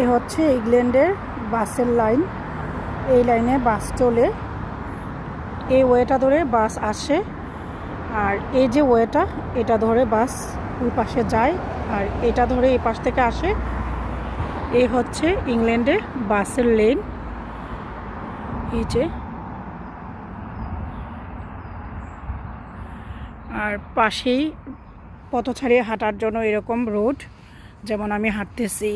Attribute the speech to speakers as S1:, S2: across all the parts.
S1: এ হচ্ছে ইংল্যান্ডের বাসের লাইন। এই লাইনে বাস চলে। এই ওয়েটা ধরে বাস আসে আর এই যে ওয়েটা, এটা ধরে বাস ওই পাশে যায় আর এটা ধরে এই পাশ থেকে আসে। এই হচ্ছে ইংল্যান্ডের বাসের লেন। এই যে। আর পাশেই পথ ছাড়িয়ে হাঁটার জন্য এরকম রোড, যেমন আমি হাঁটতেছি।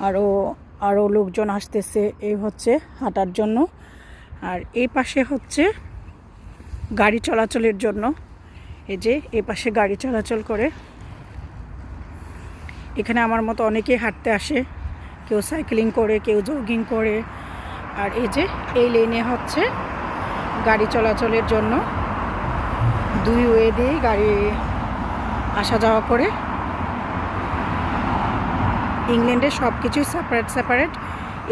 S1: আরও আরও লোকজন আসতেছে, এই হচ্ছে হাঁটার জন্য। আর এই পাশে হচ্ছে গাড়ি চলাচলের জন্য। এই যে, এই পাশে গাড়ি চলাচল করে। এখানে আমার মতো অনেকেই হাঁটতে আসে। কেউ সাইকেলিং করে, কেউ জগিং করে। আর এই যে, এই লেনে হচ্ছে গাড়ি চলাচলের জন্য। দুই ওয়ে দিয়ে গাড়ি আসা যাওয়া করে। ইংল্যান্ডে সব কিছুই সেপারেট সেপারেট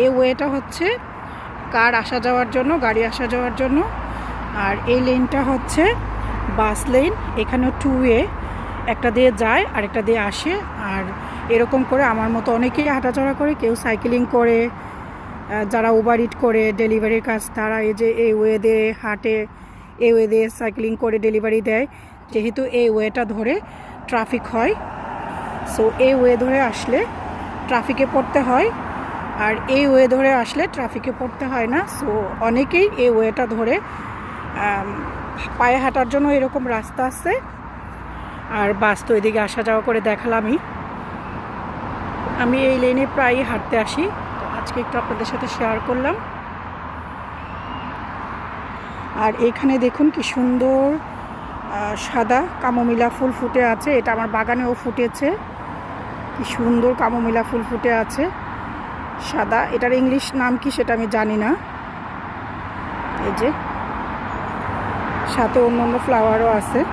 S1: এই ওয়েটা হচ্ছে কার আসা যাওয়ার জন্য, গাড়ি আসা যাওয়ার জন্য। আর এই লেনটা হচ্ছে বাস লেন এখানে টু ওয়ে একটা দিয়ে যায় আর একটা দিয়ে আসে। আর এরকম করে আমার মতো অনেকেই হাঁটাচলা করে, কেউ সাইকেলিং করে যারা ওভার ইট করে ডেলিভারির কাজ, তারা এই যে এই ওয়ে দিয়ে হাঁটে, এই ওয়ে দিয়ে সাইকেলিং করে ডেলিভারি দেয়। যেহেতু এই ওয়েটা ধরে ট্রাফিক হয় সো এই ওয়ে ধরে আসলে ট্রাফিকে পড়তে হয়। আর এই ওয়ে ধরে আসলে ট্রাফিকে পড়তে হয় না। সো অনেকেই এই ওয়েটা ধরে পায়ে হাঁটার জন্য এরকম রাস্তা আছে। আর বাস তো এদিকে আসা যাওয়া করে দেখালামই। আমি এই লেনে প্রায়ই হাঁটতে আসি। তো আজকে একটু আপনাদের সাথে শেয়ার করলাম। আর এখানে দেখুন কি সুন্দর সাদা কামমিলা ফুল ফুটে আছে। এটা আমার বাগানেও ফুটেছে। কি সুন্দর কামোমিলা ফুল ফুটে আছে। সাদা, এটার ইংলিশ নাম কি সেটা আমি জানি না। এই যে, সাথে অন্য অন্য ফ্লাওয়ারও আছে।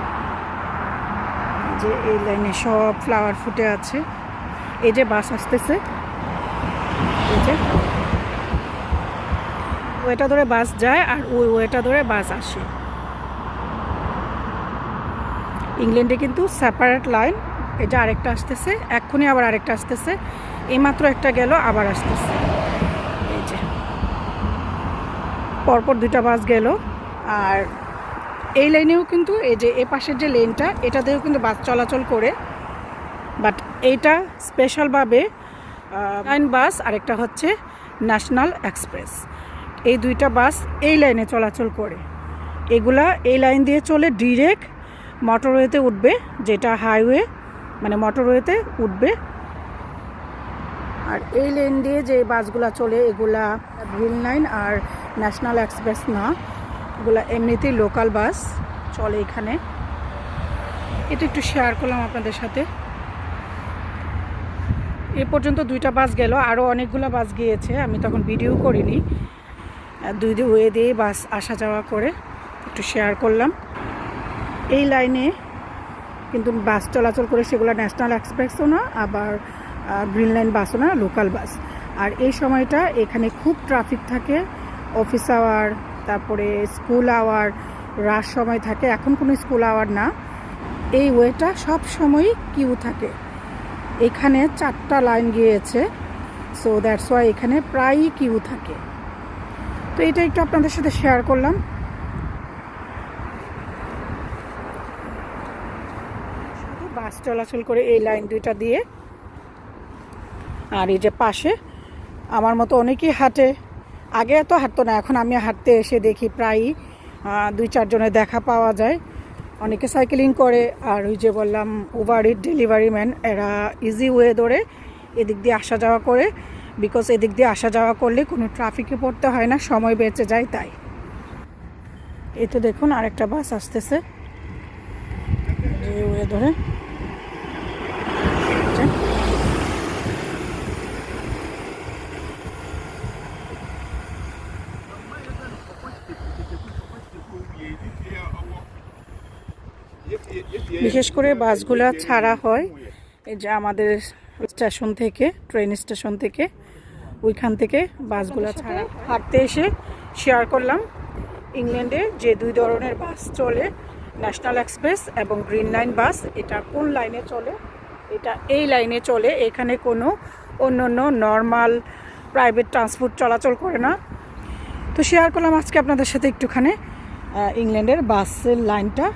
S1: যে, এই লাইনে সব ফ্লাওয়ার ফুটে আছে। এই যে, বাস আসতেছে। এই যে, ওয়েটা ধরে বাস যায় আর ওই ওয়েটা ধরে বাস আসে। ইংল্যান্ডে কিন্তু সেপারেট লাইন এই যে আরেকটা আসতেছে, এক্ষুনি আবার আরেকটা আসতেছে, এইমাত্র একটা গেল, আবার আসতেছে। এই যে। পরপর দুইটা বাস গেল, আর এই লাইনেও কিন্তু এই যে এ পাশের যে লেনটা এটা দিয়েও কিন্তু বাস চলাচল করে। বাট এইটা স্পেশালভাবে লাইন বাস, আরেকটা হচ্ছে ন্যাশনাল এক্সপ্রেস। এই দুইটা বাস এই লাইনে চলাচল করে। এগুলা এই লাইন দিয়ে চলে ডিরেক্ট মোটরওয়েতে উঠবে, যেটা হাইওয়ে মানে মোটরওয়েতে উঠবে। আর এই লেন দিয়ে যে বাসগুলা চলে, এগুলা গ্রিন লাইন আর ন্যাশনাল এক্সপ্রেস না, এগুলা এমনিতেই লোকাল বাস চলে এখানে। এটা একটু শেয়ার করলাম আপনাদের সাথে। এ পর্যন্ত দুইটা বাস গেল আরও অনেকগুলো বাস গিয়েছে, আমি তখন ভিডিও করিনি। দুই ওয়ে দিয়ে বাস আসা যাওয়া করে, একটু শেয়ার করলাম। এই লাইনে কিন্তু বাস চলাচল করে সেগুলো ন্যাশনাল এক্সপ্রেসও না, আবার গ্রিন লাইন বাসও না, লোকাল বাস। আর এই সময়টা এখানে খুব ট্রাফিক থাকে, অফিস আওয়ার, তারপরে স্কুল আওয়ার রাস সময় থাকে, এখন কোনো স্কুল আওয়ার না। এই ওয়েটা সব সময় কিউ থাকে। এখানে চারটা লাইন গিয়েছে, সো দ্যাটস ওয়াই এখানে প্রায়ই কিউ থাকে। তো এটা একটু আপনাদের সাথে শেয়ার করলাম। বাস চলাচল করে এই লাইন দুইটা দিয়ে। আর এই যে পাশে, আমার মতো অনেকেই হাঁটে। আগে এত হাঁটতো না, এখন আমি হাঁটতে এসে দেখি প্রায়ই দুই চারজনের দেখা পাওয়া যায়। অনেকে সাইকেলিং করে, আর ওই যে বললাম উবার ইট ডেলিভারি ম্যান এরা ইজি ওয়ে ধরে এদিক দিয়ে আসা যাওয়া করে। বিকজ এদিক দিয়ে আসা যাওয়া করলে কোনো ট্রাফিকে পড়তে হয় না, সময় বেঁচে যায় তাই। এই তো দেখুন, আরেকটা বাস আসতেছে। ওয়ে ধরে। বিশেষ করে বাসগুলো ছাড়া হয় এই যে আমাদের স্টেশন থেকে ট্রেন স্টেশন থেকে ওইখান থেকে বাসগুলো ছাড়া হাঁটতে এসে শেয়ার করলাম ইংল্যান্ডে যে দুই ধরনের বাস চলে ন্যাশনাল এক্সপ্রেস এবং গ্রিন লাইন বাস এটা কোন লাইনে চলে? এটা এই লাইনে চলে এখানে কোনো অন্য অন্য নর্মাল প্রাইভেট ট্রান্সপোর্ট চলাচল করে না। তো শেয়ার করলাম আজকে আপনাদের সাথে একটুখানি ইংল্যান্ডের বাসের লাইনটা।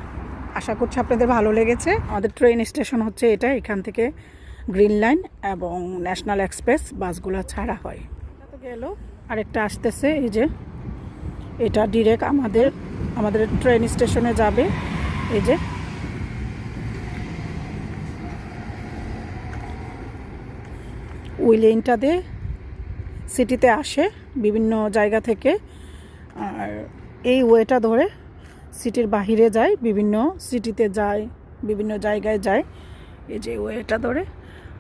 S1: আশা করছি আপনাদের ভালো লেগেছে। আমাদের ট্রেন স্টেশন হচ্ছে এটা, এখান থেকে গ্রিন লাইন এবং ন্যাশনাল এক্সপ্রেস বাসগুলো ছাড়া হয়। তো গেল, আরেকটা আসতেছে, এই যে এটা ডিরেক্ট আমাদের আমাদের ট্রেন স্টেশনে যাবে, এই যে। ওই লেনটা দিয়ে সিটিতে আসে বিভিন্ন জায়গা থেকে, আর এই ওয়েটা ধরে সিটির বাহিরে যায়, বিভিন্ন সিটিতে যায়, বিভিন্ন জায়গায় যায়। এই যে ওয়েটা ধরে।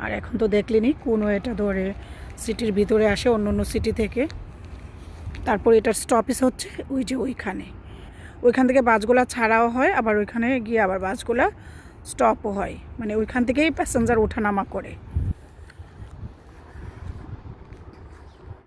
S1: আর এখন তো দেখলেনি কোন ওয়েটা ধরে। সিটির ভিতরে আসে অন্য অন্য সিটি থেকে। তারপর এটার স্টপেজ হচ্ছে ওই যে ওইখানে। ওইখান থেকে বাসগুলা ছাড়াও হয়, আবার ওইখানে গিয়ে আবার বাসগুলা স্টপও হয়। মানে ওইখান থেকেই প্যাসেঞ্জার ওঠানামা করে।